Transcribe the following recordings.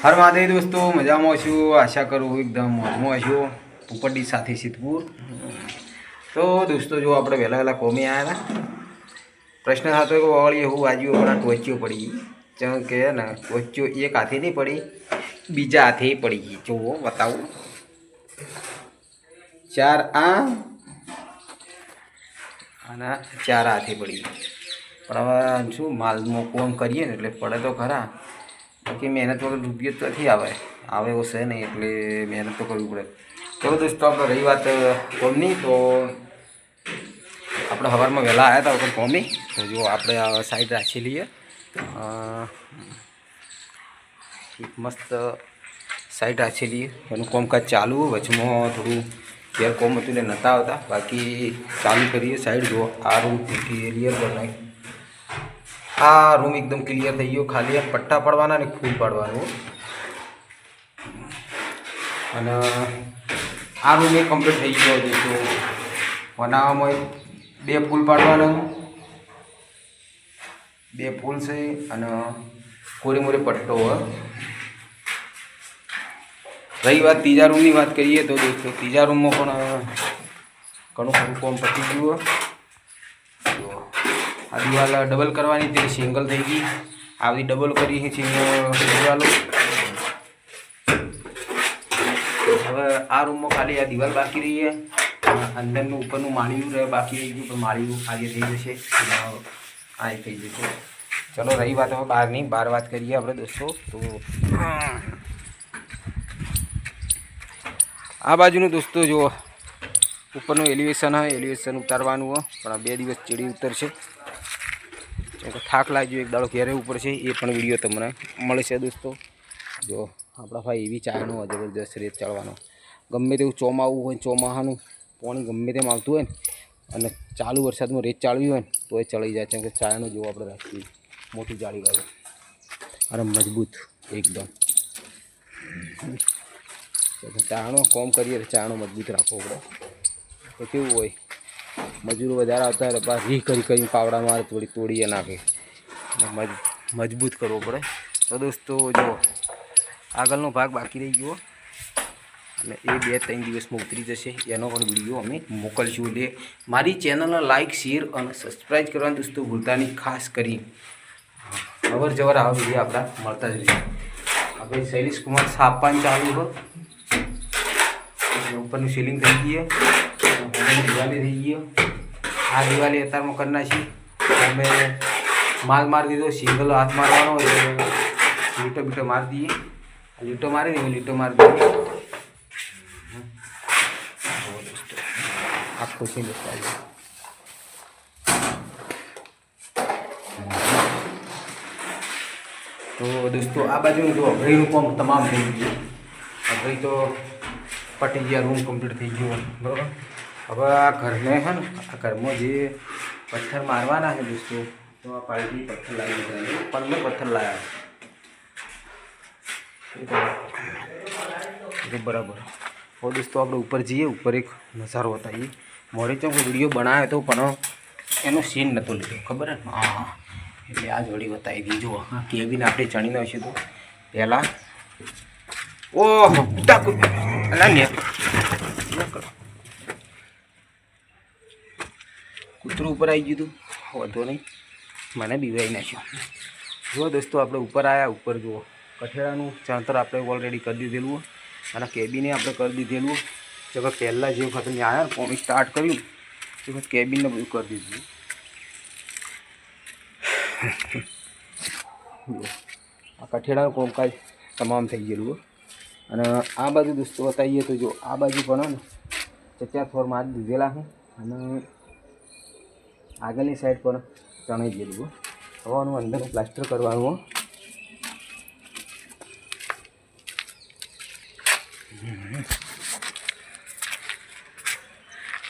હર મહાદેવ દોસ્તો, મજામાં છું? આશા કરું એકદમ મોજમાં છું. ઉપરડી સાથે સિદ્ધપુર. તો દોસ્તો, જો આપણે વહેલા વહેલા કોમી આવ્યા પ્રશ્ન થતો કે વાવળી એવું આજુ આપણા ટોચ્યો પડી ગઈ. કે ને ટોચ્યો એક હાથે નહીં પડી, બીજા હાથે પડી ગઈ. જુઓ, બતાવું. ચાર આ અને ચાર હાથે પડી પણ હવે શું, માલમાં કોમ કરીએ ને એટલે પડે તો ખરા. બાકી મહેનત વગર રૂપિયો તો નથી આવે આવે એવો છે નહીં એટલે મહેનત તો કરવી પડે તો દોસ્તો આપણે રહી વાત કોમની તો આપણે સવારમાં વહેલા આવ્યા હતા વખત કોમી તો જો આપણે આ સાઈડ રાખી લઈએ અ, એક મસ્ત સાઈડ રાખી લઈએ એનું કોમકાજ ચાલુ વચમાં થોડું ઘેર કોમ હતું ને નહોતા આવતા બાકી ચાલુ કરીએ સાઈડ જો આ રૂમ ક્લિયર બનાવી આ રૂમ એકદમ ક્લિયર થઈ ગયો. ખાલી આ પટ્ટા પાડવાના અને ફૂલ પાડવાનું. અને આ રૂમ એ કમ્પ્લીટ થઈ ગયો છે તો. બનાવવામાં બે ફૂલ પાડવાના બે ફૂલ છે અને કોરી મોરી પટ્ટો રહી વાત ત્રીજા રૂમની વાત કરીએ તો દોસ્તો, ત્રીજા રૂમમાં પણ ઘણું ખરું કોમ પતી ગયું આ દિવાલ ડબલ કરવાની તે સિંગલ થઈ ગઈ. આ બધી ડબલ કરી છે, દિવાલો. હવે આ રૂમમાં ખાલી આ દિવાલ બાકી રહી છે. અંદરનું ઉપરનું માળિયું રહે, બાકી રહી ગયું, પણ માળિયું આજે થઈ જશે. આ થઈ જશે. ચલો, રહી વાત હવે બહારની બહાર વાત કરીએ આપણે, દોસ્તો. તો, આ બાજુનું દોસ્તો જુઓ ઉપરનું એલિવેશન હોય એલિવેશન ઉતારવાનું હોય પણ બે દિવસ ચીડી ઉતરશે. થાક લાગ્યો, એક દાડો ઘેરે ઉપર છે એ પણ વીડિયો તમને મળશે દોસ્તો. જો, આપણા ભાઈ એવી ચાયનો જબરદસ્ત રેત ચાલવાનો ગમે તેવું ચોમાવું હોય ચોમાહાનું, પાણી ગમે તેમ આવતું હોય ને, અને ચાલુ વરસાદમાં રેત ચાલવી હોય ને તો એ ચડી જાય. છે કે ચાયનો જેવો આપણે રાખીએ, મોટી જાળી વાળું અને મજબૂત, એકદમ. ચાણો કોમ કરીએ ચાણો મજબૂત રાખવો પડે. તો કેવું હોય? મજૂરો વધારે આવતા હોય પાછા રી કરી કરીને પાવડા મારે થોડી તોડીએ નાખે. મજ, મજબૂત કરવો પડે. તો દોસ્તો, જો, આગળનો ભાગ બાકી રહી ગયો. અને એ બે ત્રણ દિવસમાં ઉતરી જશે. એનો પણ વીડિયો અમે મોકલશું. એટલે મારી ચેનલને લાઇક શેર અને સબસ્ક્રાઈબ કરવાનું દોસ્તો ભૂલતા નહીં. ખાસ કરી અવર જવર આવા વીડિયો આપણા મળતા જ રહેશે. આપણે શૈલેષ કુમાર છાપવાનું ચાલુ હોય ઉપરનું સીલિંગ થઈ દિવાળી થઈ ગઈ આ દિવાળી અત્યારમાં કરી નાખી. અમે માલ મારી દીધો, સિંગલ હાથ મારવાનો હોય તો લીટો બીટો મારી દઈએ. લીટો મારી દઈએ લીટો મારી દઈએ. આખું છે તો દોસ્તો, આ બાજુ જો અભયનું કામ તમામ થઈ ગયું. અભય તો પટી ગયા રૂમ કમ્પ્લીટ થઈ ગયો. બરાબર? હવે આ ઘરને હે ને, આ ઘરમાં જે પથ્થર મારવાના છે દોસ્તો, તો આ પાર્ટી પથ્થર લાવી દીધા મેં પથ્થર લાવ્યા એ બરાબર. હવે દોસ્તો, આપણે ઉપર જઈએ, ઉપર એક નજારો બતાવીએ. મોડી ચોક વીડિયો બનાવ્યો હતો, પણ એનો સીન નહોતો લીધો, ખબર હે? ને હા. એટલે આ જોડી બતાવી દી હા, કેવીને આપણે ચણી નાખ્યું હતું પહેલાં ઓહો ટાકુ અલા ને કૂતરું ઉપર આવી ગયું હતું? વધો નહીં. મને બીવાઈ નાખ્યો. જુઓ દોસ્તો, આપણે ઉપર આવ્યા ઉપર જુઓ. કઠેડાનું ચણતર આપણે ઓલરેડી કરી દીધેલું અને કેબિને આપણે કરી દીધેલું જો કે પહેલાં જે વખત મેં આવ્યા ને સ્ટાર્ટ કર્યું, તે વખત કેબિનને બધું કરી દીધું. આ કઠેડાનું કોમકાજ તમામ થઈ ગયેલું અને આ બાજુ દોસ્તો, બતાવીએ તો જો આ બાજુ પણ ને, ચચાર ફોર મારી દીધેલા હું. અને આગળની સાઈડ પણ ચણાઈ ગયેલું હવાનું અંદર પ્લાસ્ટર કરવાનું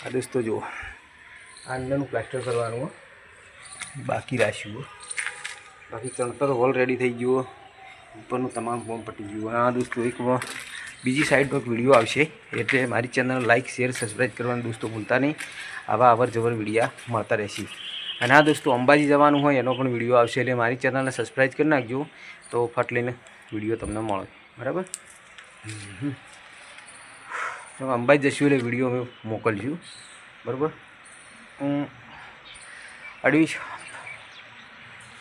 આ દોસ્તો જુઓ. આ અંદરનું પ્લાસ્ટર કરવાનું બાકી રાખ્યું બાકી ચણતર હોલ રેડી થઈ ગયો ઉપરનું તમામ ફોર્મ પટી ગયું આ દોસ્તો, એક બીજી સાઈડ પર વીડિયો આવશે. એટલે મારી ચેનલ લાઇક શેર સબસ્ક્રાઈબ કરવાનું દોસ્તો ભૂલતા નહીં. આવા અવર જવર વિડીયા મળતા રહેશે. અને આ દોસ્તો, અંબાજી જવાનું હોય એનો પણ વીડિયો આવશે, એટલે મારી ચેનલને સબસ્ક્રાઈબ કરી નાખજો. તો ફટ લઈને વીડિયો તમને મળે. બરાબર. તો અંબાજી જશું એટલે વીડિયો અમે મોકલશું. બરાબર? અડવી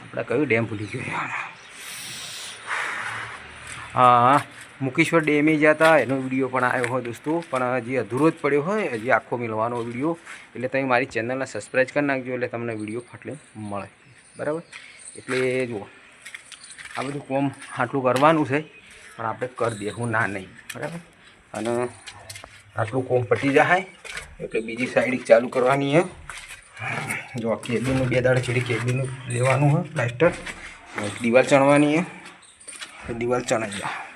આપણે કયું ડેમ ભૂલી ગયો? હા. મુકેશ્વર ડેમે હતા એનો વીડિયો પણ આવ્યો હોય દોસ્તો. પણ હજી અધૂરો જ પડ્યો હોય. હજી આખો મિલવાનો વીડિયો. એટલે તમે મારી ચેનલને સબસ્ક્રાઈબ કરી નાખજો. એટલે તમને વીડિયો ફાટલે મળે. બરાબર? એટલે જુઓ. આ બધું કોમ આટલું કરવાનું છે. પણ આપણે કરી દઈએ. હું ના નહીં. બરાબર? અને આટલું કોમ પટી જાય. એટલે બીજી સાઈડ ચાલુ કરવાની હે. જો આ કેબિનનું બે દાડે છેડી કેબીનું લેવાનું હોય પ્લાસ્ટર દિવાલ ચણવાની હે. દિવાલ ચણાઈ જાય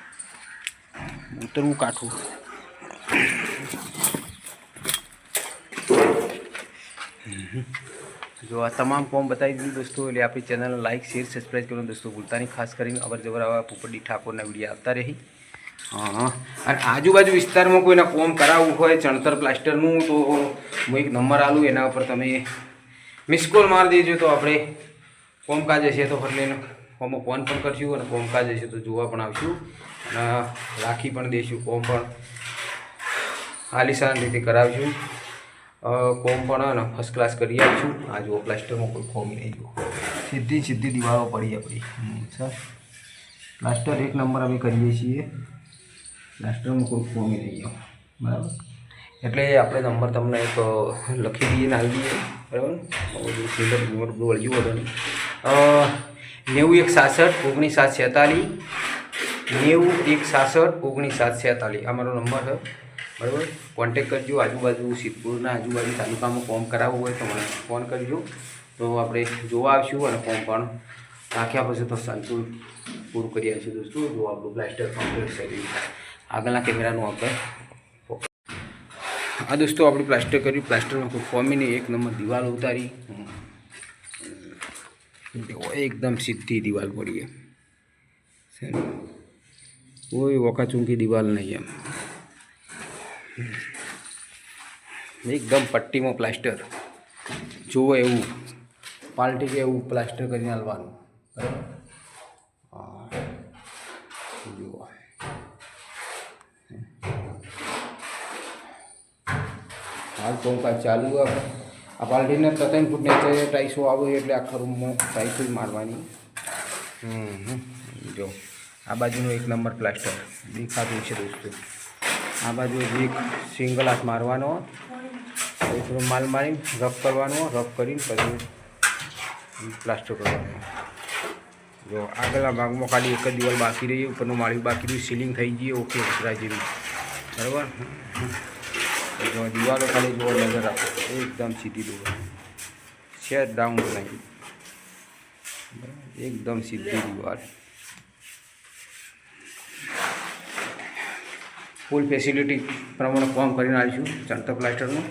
ઉતરવું કાઠું. જો આ તમામ કોમ બતાવી દીધું દોસ્તો, એટલે આપણી ચેનલને લાઇક શેર સબસ્ક્રાઈબ કરવાનું દોસ્તો ભૂલતા નહીં. ખાસ કરીને અવર જવર આવા પોપટી ઠાકોરના વીડિયો આવતા રહી. હા. અને આજુબાજુ વિસ્તારમાં કોઈના કોમ કરાવવું હોય, ચણતર પ્લાસ્ટરનું તો હું એક નંબર આલું, એના ઉપર તમે મિસ કોલ મારી દેજો તો આપણે કોમકાજ હશે તો એટલે કોમો ફોન પણ કરશું અને કોમકાજ હશે તો જોવા પણ આવશું. રાખી પણ દઈશું કોમ પણ. આલિશાન રીતે કરાવીશું. કોમ પણ ફર્સ્ટ ક્લાસ કરી આપીશું. આ જુઓ પ્લાસ્ટરમાં કોઈ ખોમી નહીં જુઓ સીધી સીધી દિવાલો પડી આપણી. સર. પ્લાસ્ટર એક નંબર અમે કરીએ છીએ. પ્લાસ્ટરમાં કોઈ ખોમી નહીં ગયો બરાબર? એટલે આપણે નંબર તમને એક લખી દઈએ ને આવી દઈએ. બરાબર? સિલિન્ડર બધું વળગ્યું હતું નેવું એક સાસઠ, ઓગણીસ સાત છેતાલીસ નેવું એક સાસઠ ઓગણીસ સાત છેતાલીસ. આ મારો નંબર છે. બરાબર? કોન્ટેક કરજો. આજુબાજુ સિદ્ધપુરના આજુબાજુ તાલુકામાં ફોર્મ કરાવવું હોય તો મને ફોન કરજો. તો આપણે જોવા આવીશું અને ફોર્મ પણ રાખ્યા પછી તો સંતુલ પૂરું કરી આવીશું દોસ્તો. જો આપણું પ્લાસ્ટર કમ્પ્લીટ થઈ ગયું આગળના કેમેરાનું આપણે આ દોસ્તો, આપણું પ્લાસ્ટર કર્યું. પ્લાસ્ટરમાં કોઈ ફોર્મી એક નંબર દિવાલ ઉતારી. એકદમ સીધી દિવાલ પડી છે? કોઈ વકાચૂંકી દિવાલ નહીં એમ. એકદમ પટ્ટીમાં પ્લાસ્ટર. જુઓ એવું. પાલટી કે એવું પ્લાસ્ટર કરીને હાલવાનું. હાલ કોમકાજ ચાલુ આ પાલટીને ત્રણ ફૂટ નીચે ટાઈસો આવે એટલે આખા રૂમમાં ટાઈસો મારવાની. હમ. જો. આ બાજુનો એક નંબર પ્લાસ્ટર દેખાતું છે દોસ્તો. આ બાજુ હજી એક સિંગલ હાથ મારવાનો. પછી થોડો માલ મારીને રફ કરવાનો, રફ કરીને પછી પ્લાસ્ટર કરવાનો. જો આગળના ભાગમાં ખાલી એક જ દિવાલ બાકી રહી, ઉપરનું માળિયું બાકી રહ્યું સીલિંગ થઈ ગઈ ઓકે ઉતરા જેવી. બરાબર? તો જો દિવાલો ખાલી જો નજર રાખો એકદમ સીધી દિવાલ શેર ડાઉન નહીં એકદમ સીધી દિવાલ. ફૂલ ફેસિલિટી પ્રમાણે કામ કરીને આવીશું જનતા પ્લાસ્ટરનું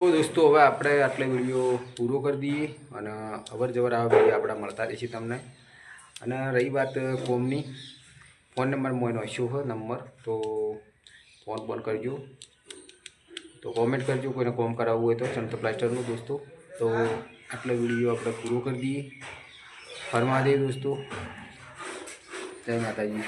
તો દોસ્તો, હવે આપણે આટલે વીડિયો પૂરો કરી દઈએ અને અવર જવર આ વીડિયો આપણે મળતા રહીશું તમને. અને રહી વાત કોમની. ફોન નંબર મોયનો શું હોય નંબર. તો ફોન પણ કરજો. તો કોમેન્ટ કરજો, કોઈને કોમ કરાવવું હોય તો ચણતર પ્લાસ્ટરનું દોસ્તો. તો આટલો વીડિયો આપણે પૂરો કરી દઈએ. ફરમા દઈએ દોસ્તો. જય માતાજી.